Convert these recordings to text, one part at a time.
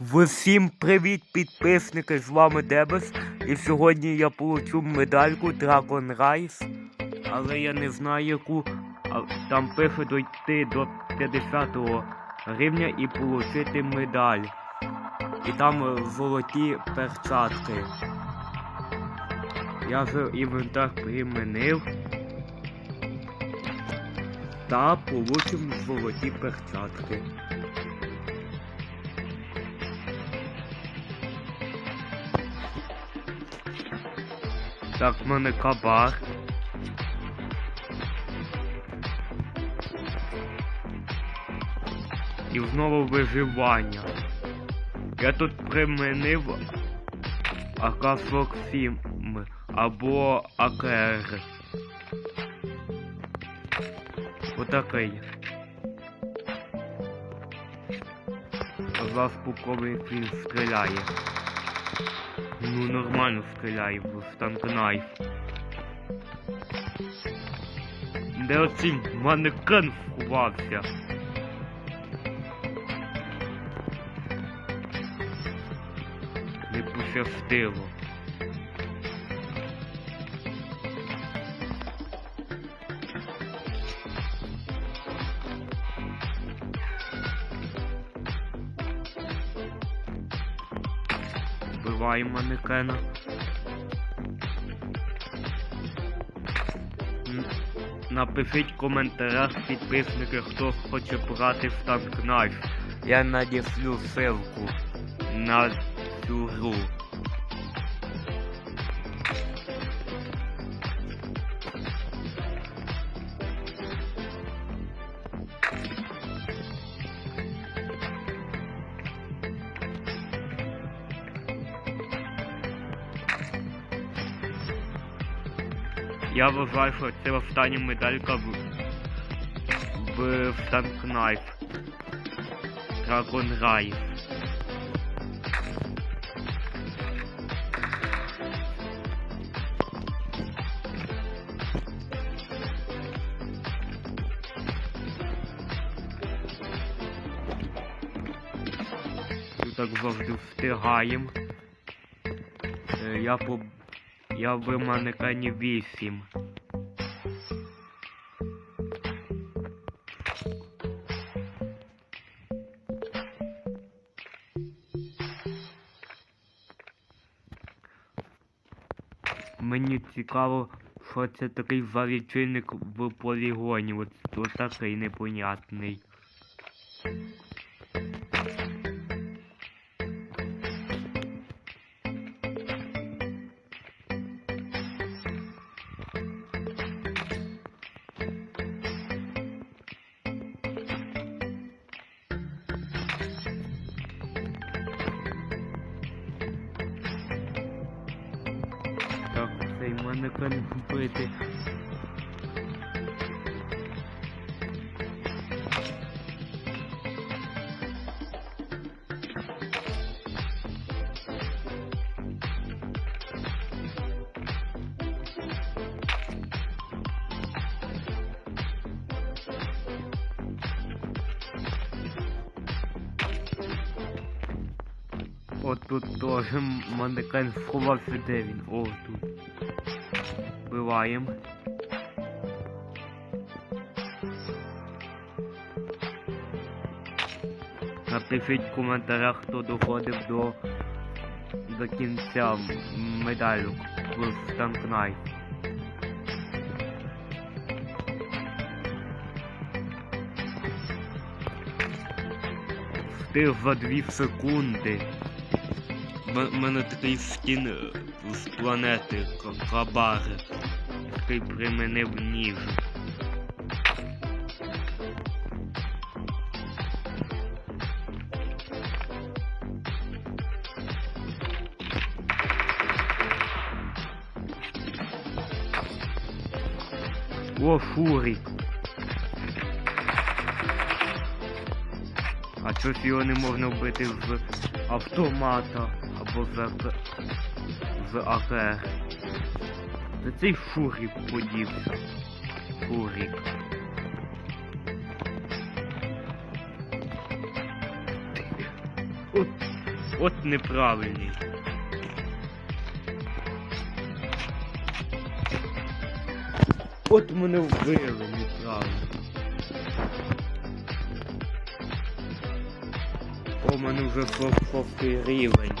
Всім привіт, підписники! З вами Дебес. І сьогодні я получу медальку Dragon Rise. Але я не знаю яку. Там пише дойти до 50 рівня і получити медаль. І там е, золоті перчатки. Я вже інвентар примінив. Та получим золоті перчатки. Так, в мене кабар. І знову виживання. Я тут примінив АК-47 або АКР. Отакий. Зараз як він стріляє. Ну нормально стріляй в станкнайф. Де оцінь манекен сховався? Не пощастило. Вбиваємо манекена. Напишіть в коментарях підписники, хто хоче брати в танк Knife. Я надіслю ссылку на цю гру. Я вважаю, що це остання медалька в, в Knife. Dragon. Тут так завжди встигаємо. Е, Я по... Я в манекані 8. Мені цікаво, що це такий залічильник в полігоні. От, от такий непонятний. Цей манекен купити. От тут теж манекен сховався, де він? О, тут. Вбиваємо. Напишіть в коментарях, хто доходив до, до кінця медалю в Станкнайф. Встиг за 2 секунди. Мене такий скін е, з планети Кабари. Такий примінив ніж. О, Фурік. А чогось його не можна вбити з автомата або з з АКР. Та цей Фурік подівся. Фурік. От От неправильний. От мене вбили неправильно. У мене вже шостий рівень.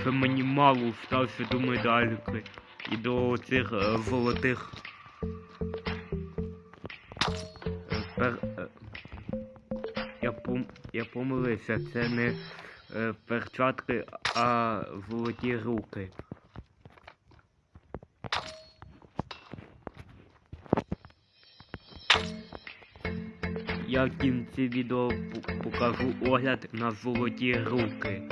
Що мені мало стався до медальки і до цих е, золотих. Е, е, Я, пом... Я помилився, це не перчатки, а золоті руки. Я в кінці відео покажу огляд на золоті руки.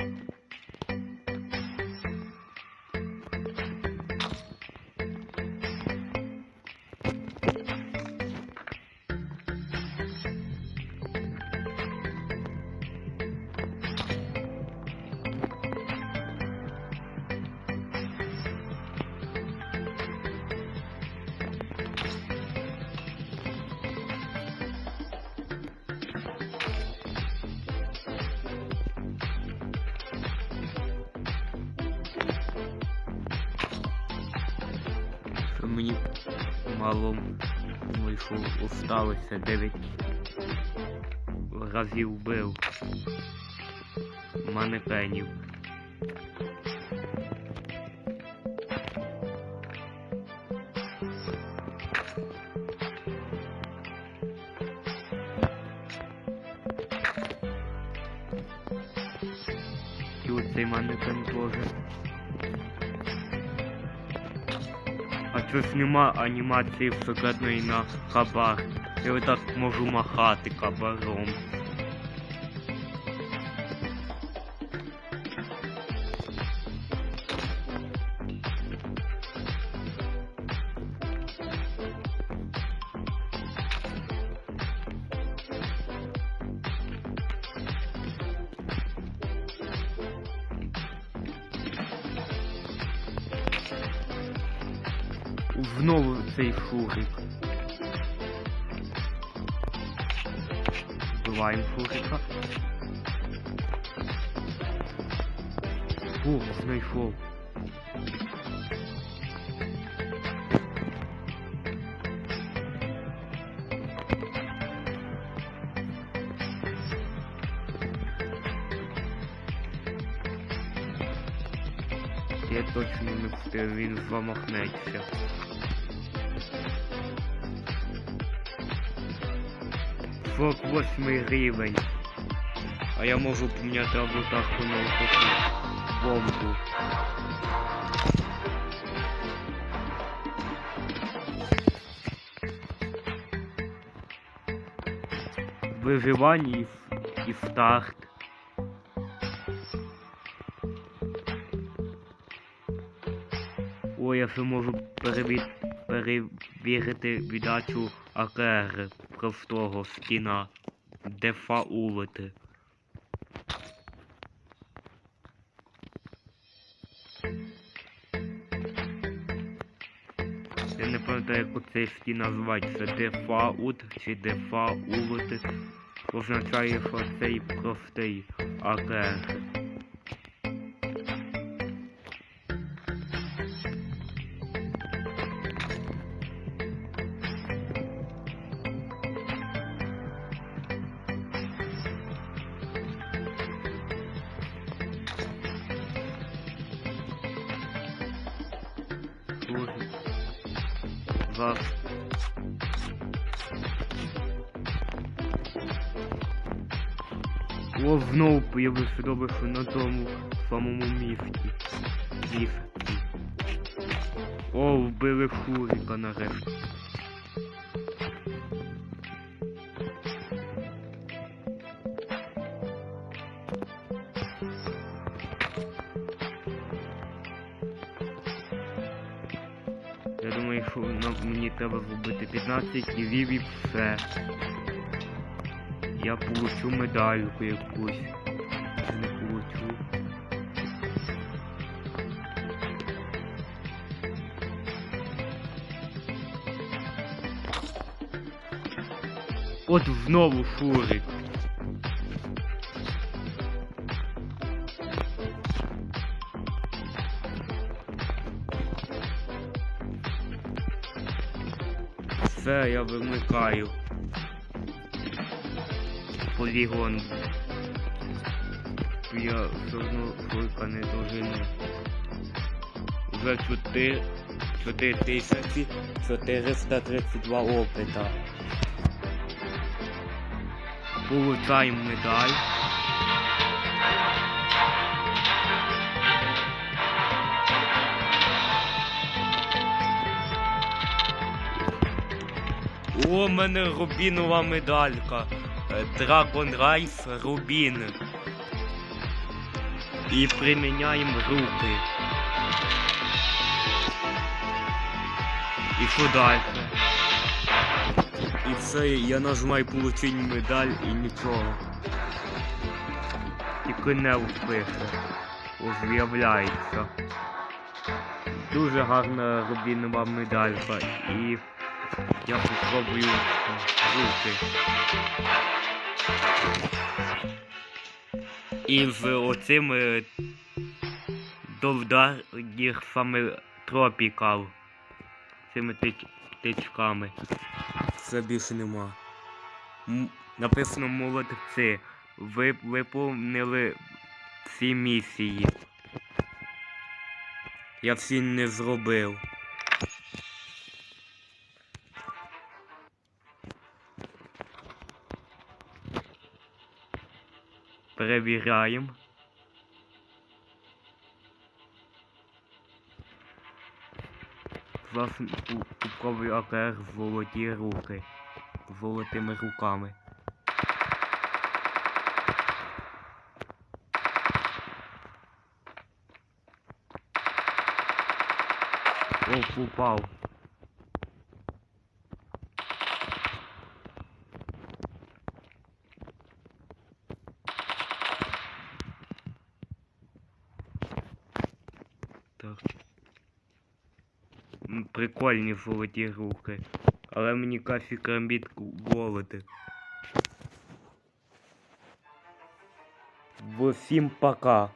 Мені мало вийшло осталося 9 разів бив манекенів. І оцей манекен теж. Щось нема анімації секретної на хабар. Я отак можу махати кабаром. Знову цей шурик. Вбиваємо шурика. О, знайшов. Я точно не встиг, він замахнеться. Сорок восьмий рівень. А я можу поміняти аватарку на таку бомбу. Виживання і, і старт. О, я ще можу переві... перевірити віддачу АКР простого скіна. Дефаулити. Я не пам'ятаю, як оцей скін називається. Дефаут чи дефаулити. Означає, що цей простий АКР. Дуже. Зараз. О, знову появився добре, що на тому самому місці. Місці. О, вбили Фуріка нарешті. треба зробити 15 кілів і все. Я получу медальку якусь. Не получу. От знову фурик. Я вимикаю. Полігон. Я все одно Шурика не дожину. Вже 4, 4432 опита. Получаємо медаль. У мене рубінова медалька. Е, Dragon Rise Рубін. І приміняємо руки. І що? І все, я нажимаю получить медаль і нічого. Тільки не впише. З'являється. Дуже гарна рубінова медалька і я попробую руки. І з оцими довдаргірсами тропікал. Цими тич- тичками. Це більше нема. М- написано молодці. Ви виповнили всі місії. Я всі не зробив. Перевіряємо. Власне, кубковий АКР золоті руки. Золотими руками. О, упав. Прикольні золоті руки. Але мені кафі крамбіт голоди. Всім пока.